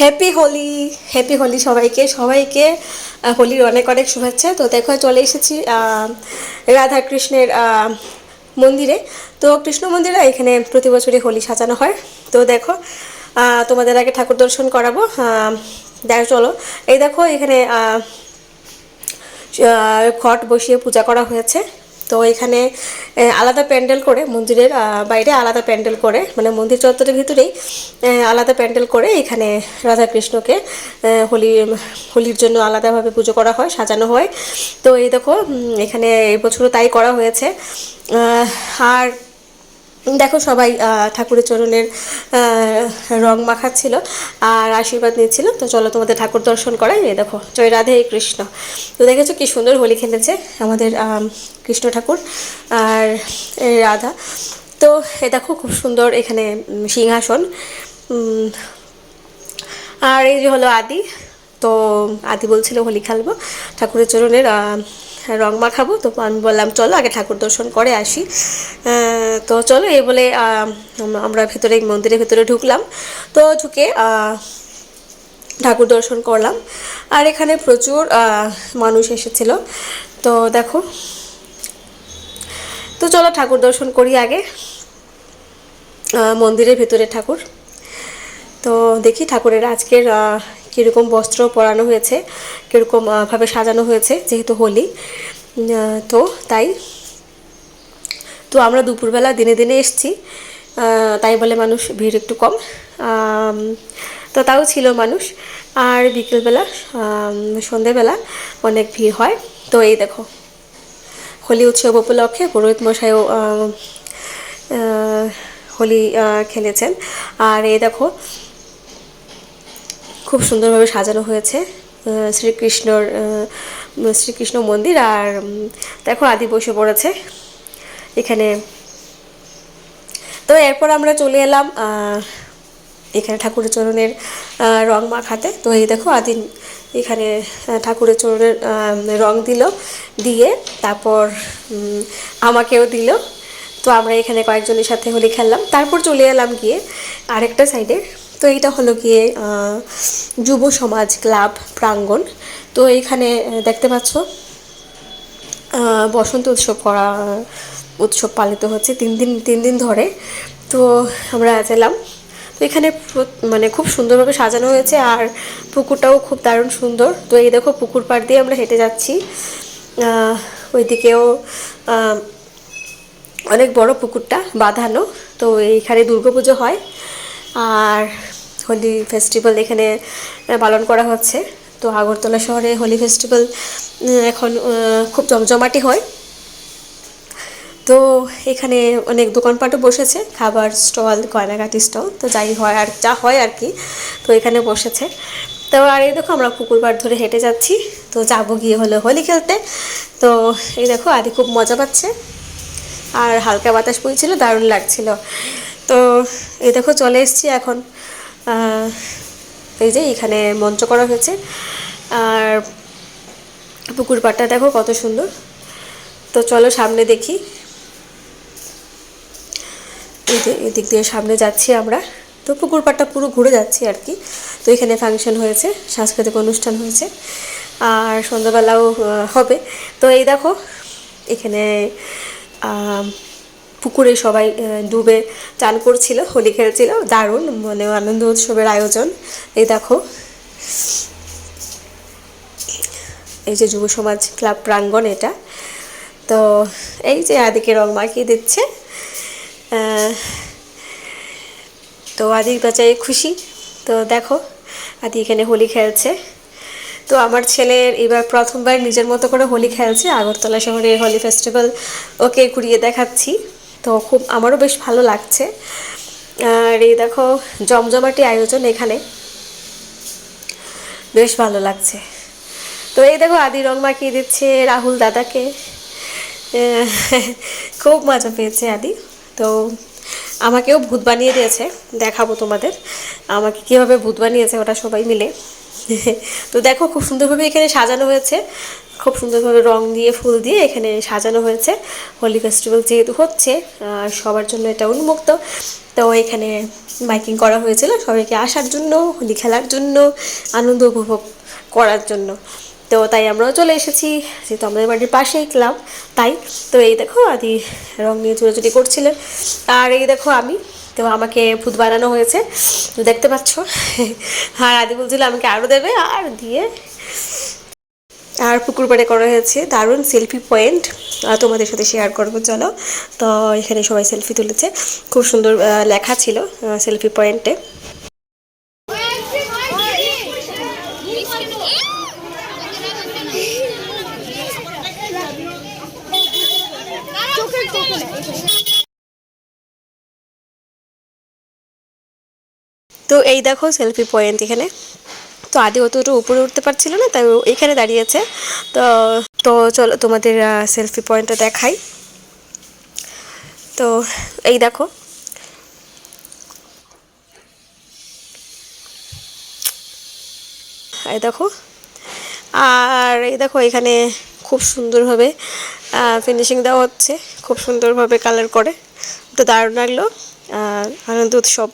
Happy Holi happy Holi সবাইকে সবাইকে হোলির অনেক অনেক শুভেচ্ছা। তো দেখো, চলে এসেছি রাধা কৃষ্ণের মন্দিরে। তো কৃষ্ণ মন্দিরে এখানে প্রতি বছরই হোলি সাজানো হয়। তো দেখো তোমাদের আগে ঠাকুর দর্শন করাবো। দেখো, চলো। এই দেখো, এখানে ঘট বসিয়ে পূজা করা হয়েছে। তো এখানে আলাদা প্যান্ডেল করে, মন্দিরের বাইরে আলাদা প্যান্ডেল করে মানে মন্দির চত্বরের ভিতরেই আলাদা প্যান্ডেল করে এখানে রাধাকৃষ্ণকে হোলি হোলির জন্য আলাদাভাবে পুজো করা হয়, সাজানো হয়। তো এই দেখো এখানে এবছরও বছরও তাই করা হয়েছে। আর দেখো সবাই ঠাকুরের চরণের রং মাখাচ্ছিল আর আশীর্বাদ নিচ্ছিল। তো চলো তোমাদের ঠাকুর দর্শন করাই। এই দেখো, জয় রাধে কৃষ্ণ। তো দেখেছ কি সুন্দর হোলি খেলেছে আমাদের কৃষ্ণ ঠাকুর আর রাধা। তো এ দেখো খুব সুন্দর এখানে সিংহাসন। আর এই যে হলো আদি, তো আদি বলছিল হোলি খেলব। ঠাকুরের চরণের রং মাখাবো। তো আমি বললাম, চলো, আগে ঠাকুর দর্শন করে আসি। তো চলো, এই বলে আমরা ভেতরে, মন্দিরের ভেতরে ঢুকলাম। তো ঢুকে ঠাকুর দর্শন করলাম। আর এখানে প্রচুর মানুষ এসেছিল। তো দেখো। তো চলো, ঠাকুর দর্শন করি আগে। মন্দিরের ভেতরে ঠাকুর। তো দেখি ঠাকুরের আজকের কীরকম বস্ত্র পরানো হয়েছে কীরকম আহ, ভাবে সাজানো হয়েছে যেহেতু হোলি তো তাই। তো আমরা দুপুরবেলা দিনে দিনে এসছি তাই বলে মানুষ ভিড় একটু কম। তো তাও ছিল মানুষ। আর বিকেলবেলা সন্ধেবেলা অনেক ভিড় হয়। তো এই দেখো হোলি উৎসব উপলক্ষে পুরোহিত মশাইও হোলি খেলেছেন। আর এই দেখো খুব সুন্দরভাবে সাজানো হয়েছে শ্রীকৃষ্ণর শ্রীকৃষ্ণ মন্দির আর দেখো আদি বসে পড়েছে এখানে। তো এরপর আমরা চলে এলাম এখানে ঠাকুরের চরণের রং মাখাতে। তো এই দেখো আদিন এখানে ঠাকুরের চরণের রং দিল, দিয়ে তারপর আমাকেও দিল। তো আমরা এখানে কয়েকজনের সাথে হোলি খেললাম। তারপর চলে এলাম গিয়ে আরেকটা সাইডে তো এইটা হলো গিয়ে যুব সমাজ ক্লাব প্রাঙ্গণ। তো এইখানে দেখতে পাচ্ছ বসন্ত উৎসব করা উৎসব পালিত হচ্ছে তিন দিন তিন দিন ধরে। তো আমরা গেলাম। তো এখানে মানে খুব সুন্দরভাবে সাজানো হয়েছে আর পুকুরটাও খুব দারুণ সুন্দর। তো এই দেখো পুকুর পাড় দিয়ে আমরা হেঁটে যাচ্ছি। ওইদিকেও অনেক বড় পুকুরটা বাঁধানো। তো এইখানে দুর্গাপুজো হয়। আর হোলি ফেস্টিভ্যাল এখানে পালন করা হচ্ছে। তো আগরতলা শহরে হোলি ফেস্টিভ্যাল এখন খুব জমজমাটি হয়। তো এখানে অনেক দোকানপাটও বসেছে, খাবার স্টল, গয়নাগাটি স্টল, তো যাই হয় আর যা হয় আর কি, তো এখানে বসেছে। তো আর এই দেখো আমরা পাড় ধরে হেঁটে যাচ্ছি, তো যাব গিয়ে হলো হোলি খেলতে। তো এই দেখো আদি খুব মজা পাচ্ছে। আর হালকা বাতাস বইছিল, দারুণ লাগছিল। তো এই দেখো চলে এসেছি এখন। এই যে এখানে মঞ্চ করা হয়েছে। আর পুকুর পাড়টা দেখো কত সুন্দর। তো চলো সামনে দেখি। এদিক দিয়ে সামনে যাচ্ছি আমরা। তো পুকুর পাড়টা পুরো ঘুরে যাচ্ছি আর কি। তো এখানে ফাংশন হয়েছে, সাংস্কৃতিক অনুষ্ঠান হয়েছে। আর সন্ধ্যাবেলাও হবে। তো এই দেখো, এখানে পুকুরে সবাই ডুবে চান করছিল, হোলি খেলছিল, দারুণ মানে আনন্দ উৎসবের আয়োজন। এই দেখো। এই যে যুব সমাজ ক্লাব প্রাঙ্গণ এটা। তো এই যে আদিকে রং মাখিয়ে দিচ্ছে। তো আদির বাচ্চায় খুশি। তো দেখো, আদি এখানে হোলি খেলছে। তো আমার ছেলের এবার প্রথমবার নিজের মতো করে হোলি খেলছে। আগরতলা শহরে হোলি ফেস্টিভ্যাল ওকে ঘুরিয়ে দেখাচ্ছি। তো খুব আমারও বেশ ভালো লাগছে। আর এই দেখো জমজমাটি আয়োজন এখানে। বেশ ভালো লাগছে। তো এই দেখো আদি রং মাখিয়ে দিচ্ছে রাহুল দাদাকে। খুব মজা পেয়েছে আদি। তো আমাকেও ভূত বানিয়ে দিয়েছে, দেখাবো তোমাদের। আমাকে কীভাবে ভূত বানিয়েছে ওটা সবাই মিলে। তো দেখো খুব সুন্দরভাবে এখানে সাজানো হয়েছে। খুব সুন্দরভাবে রং দিয়ে, ফুল দিয়ে এখানে সাজানো হয়েছে। হোলি ফেস্টিভ্যাল যেহেতু হচ্ছে সবার জন্য এটা উন্মুক্ত। তো এখানে বাইকিং করা হয়েছিল সবাইকে আসার জন্য, হোলি খেলার জন্য, আনন্দ উপভোগ করার জন্য। তো তাই আমরাও চলে এসেছি, যেহেতু আমাদের বাড়ির পাশেই ক্লাব, তাই। তো এই দেখো আদি রং নিয়ে চুরাচুরি করছিলেন। আর এই দেখো আমি তো আমাকে ভূত বানানো হয়েছে। দেখতে পাচ্ছ। আর আদি বলছিল আমাকে আরও দেবে, আর দিয়ে আর পুকুর পাড়ে করা হয়েছে। দারুণ সেলফি পয়েন্ট তোমাদের সাথে শেয়ার করব, চলো। তো এখানে সবাই সেলফি তুলেছে। খুব সুন্দর লেখা ছিল সেলফি পয়েন্টে তো এই দেখো সেলফি পয়েন্ট এখানে। তো আদি অতটা উপরে উঠতে পারছিল না, তাই এখানে দাঁড়িয়েছে। তো তো চলো তোমাদের সেলফি পয়েন্টটা দেখাই। তো এই দেখো। এই দেখো। আর এই দেখো এখানে খুব সুন্দরভাবে ফিনিশিং দেওয়া হচ্ছে। খুব সুন্দরভাবে কালার করে। তো দারুণ লাগল। আনন্দ উৎসব।